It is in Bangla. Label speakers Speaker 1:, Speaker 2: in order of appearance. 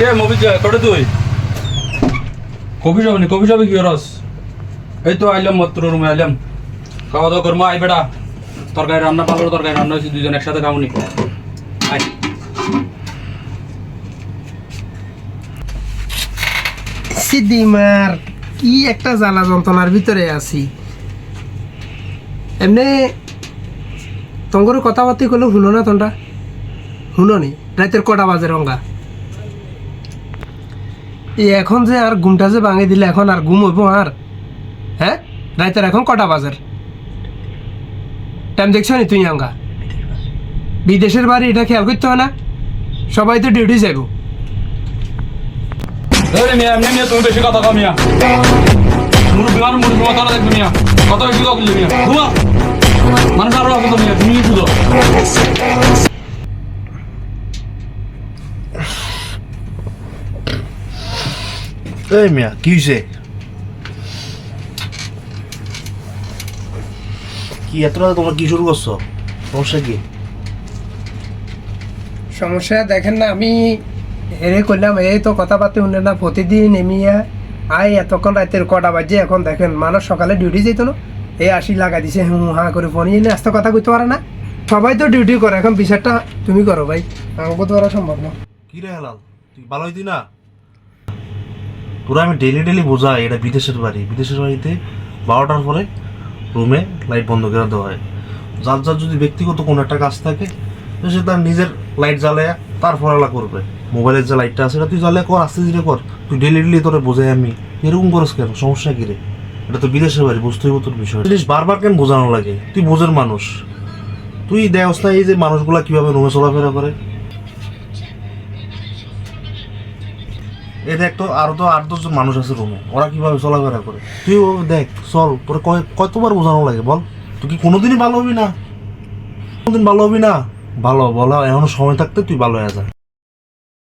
Speaker 1: কফি শপ কফি শপে কি রস। এই তো আইলাম মাত্র রুমে আইলাম। খাওয়া দাওয়া করব আই বেটা। তরকারি রান্না পালো তরকারি রান্না হয়েছে দুজন একসাথে খাওনি আই
Speaker 2: সিদ্দিমার কি একটা জ্বালা যন্ত্রণার ভিতরে আছি। এমনি তঙ্গর কথাবার্তি করলে শুনো না তোমরা? শুনো নি? রাতের কটা বাজে রঙ্গা এখন যে আর ঘুমটা যে ভাঙে দিলে এখন আর ঘুম হইব আর? হ্যাঁ? রাতের এখন কটা বাজার টাইম দেখছ নি তুই আঙ্গা বিদেশের বাড়ি এটা খেয়াল করতে হয় না? সবাই তো ডিউটি
Speaker 1: বেশি কথা কথা দেখবে কথা বেশি
Speaker 3: এই মিয়া কি হয়েছে কি এত রাতে তোমরা কি শুরু করছ? সমস্যা কি?
Speaker 2: সমস্যা দেখেন না আমি হেরে করলাম এই তো কথাবার্তা শুনে না প্রতিদিন এমিয়া আই এতক্ষণ রাতের কটা বাজে এখন দেখেন মানুষ সকালে ডিউটি যেত না এই আসি লাগা দিছে হুঁ হা করে ফোন এনে আসতে কথা কইতে পারে না। সবাই তো ডিউটি করে এখন বিচারটা তুমি করো ভাই আমাকে তো করা সম্ভব না।
Speaker 3: কি রে হেলাল তুই ভালো হইতি না? তোরা আমি ডেলি ডেলি বোঝাই, এটা বিদেশের বাড়ি। বিদেশের বাড়িতে বারোটার পরে রুমে লাইট বন্ধ করে দেওয়া হয়। যার যার যদি ব্যক্তিগত কোনো একটা কাজ থাকে, তো সে তার নিজের লাইট জ্বালায় তার ফলালা করবে। মোবাইলের যে লাইটটা আছে, এটা তুই জ্বালিয়ে কর, আস্তে ধীরে কর। তুই ডেলি ডেলি তোরে বোঝাই আমি, এরকম করস কেন? সমস্যা কি রে? এটা তো বিদেশের বাড়ি, বুঝতে হইব তোর বিষয়। জিনিস বারবার কেন বোঝানো লাগে? তুই বোঝের মানুষ। তুই দেওস না এই যে মানুষগুলা কীভাবে রুমে চলাফেরা করে? এই দেখ তো আরও তো আট দশজন মানুষ আছে রুমে ওরা কীভাবে চলাফেরা করে? তুই ও দেখ, চল, তোর কতবার বোঝানো লাগে বল? তুই কি কোনোদিনই ভালো হবি না? কোনোদিন ভালো হবি না? ভালো বলা এখনও সময় থাকতে তুই ভালো হয়ে যা।